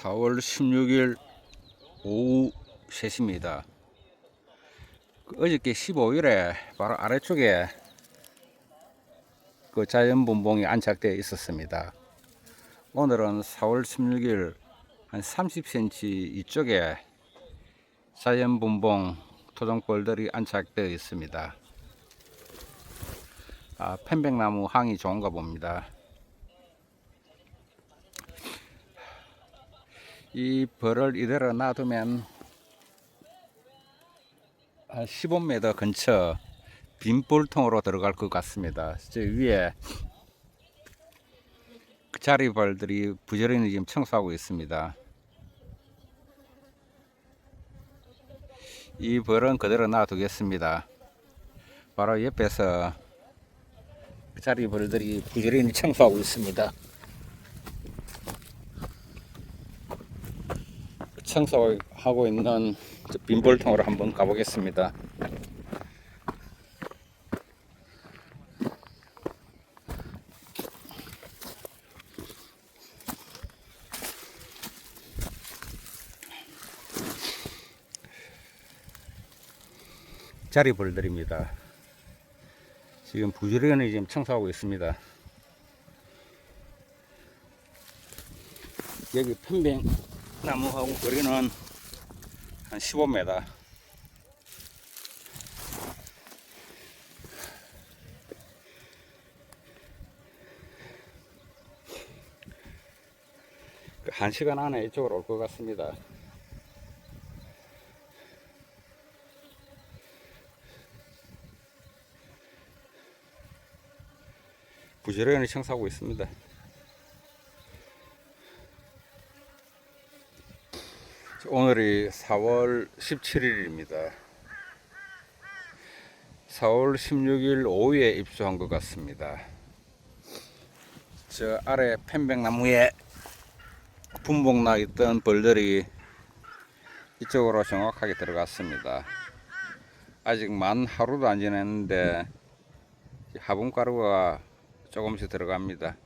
4월 16일 오후 3시입니다. 그 어저께 15일에 바로 아래쪽에 그 자연분봉이 안착되어 있었습니다. 오늘은 4월 16일 한 30cm 이쪽에 자연분봉 토종벌들이 안착되어 있습니다. 아, 편백나무 항이 좋은가 봅니다. 이 벌을 이대로 놔두면 한 15m 근처 빈볼통으로 들어갈 것 같습니다. 저 위에 그 자리벌들이 부지런히 지금 청소하고 있습니다. 이 벌은 그대로 놔두겠습니다. 바로 옆에서 그 자리벌들이 부지런히 청소하고 있습니다. 청소하고 있는 저 빈볼통으로 한번 가보겠습니다. 자리벌들입니다. 지금 부지런히 지금 청소하고 있습니다. 여기 편백 나무하고 거리는 한 15m. 그한 시간 안에 이쪽으로 올 것 같습니다. 부지런히 청소하고 있습니다. 오늘이 4월 17일입니다. 4월 16일 오후에 입수한 것 같습니다. 저 아래 편백나무에 분봉나 있던 벌들이 이쪽으로 정확하게 들어갔습니다. 아직 만 하루도 안 지났는데 화분가루가 조금씩 들어갑니다.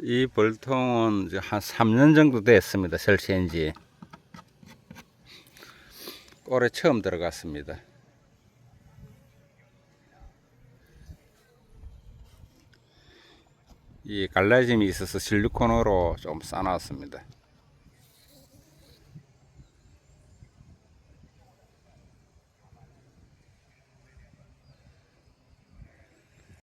이 벌통은 한 3년 정도 됐습니다. 설치한 지. 올해 처음 들어갔습니다. 이 갈라짐이 있어서 실리콘으로 좀 싸놨습니다.